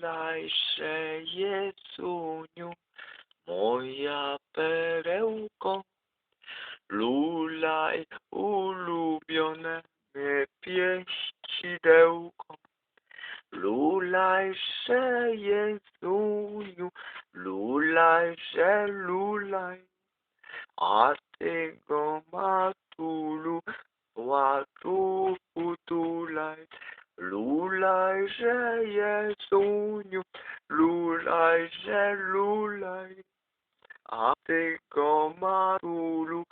Lulajże Jezuniu, moja perełko. Lulaj ulubione mnie pieścidełko. Lulajże Jezuniu, lulajże lulaj. A ty go matulu, płaczu utulaj. Lulajże Jezuniu, lulajże lulaj. A ty go matulu,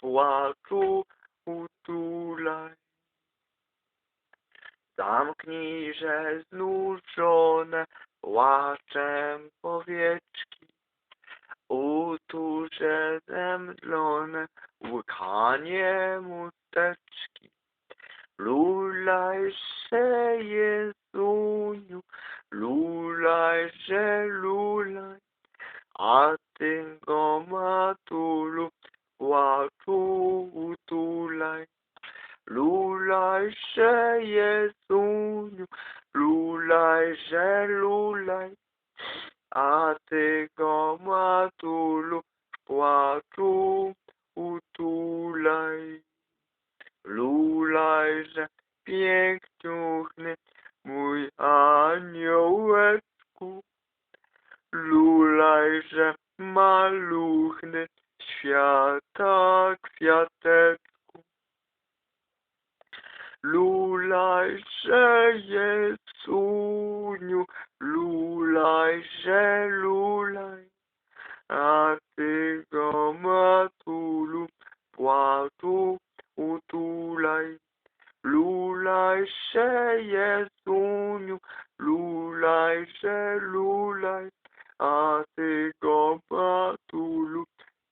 płaczu utulaj. Zamknijże znużone płaczem powieczki, uturze zemdlone łkanie musteczki. Lulajże Jezuniu, a ty go matulu płaczu utulaj. Lulajże Jezuniu, lulajże lulaj, a ty go matulu płaczu utulaj. Lulajże piękniuchny mój aniołeczku, lulajże maluchny świata kwiateczku. Lulajże Jezuniu, lulajże lulaj, a ty go matulu płaczu utulaj. Lulajże Jezuniu, lulajże lulaj, a ty go matulu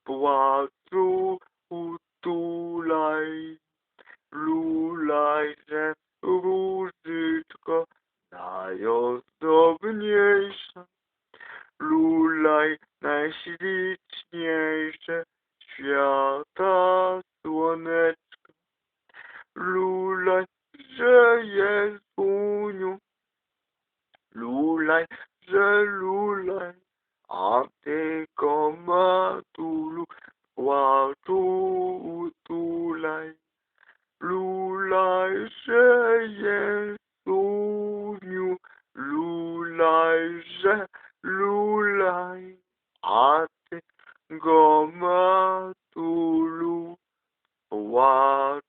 płaczu utulaj. Lulajże różyczko najozdobniejsza, lulaj najśliczniejsze świata słoneczko. Lulaj, że Jezuniu, lulaj, że lulaj, a ty go matulu płaczu utulaj. Lulajże Jezuniu, lulajże lulaj, a ty go matulu płaczu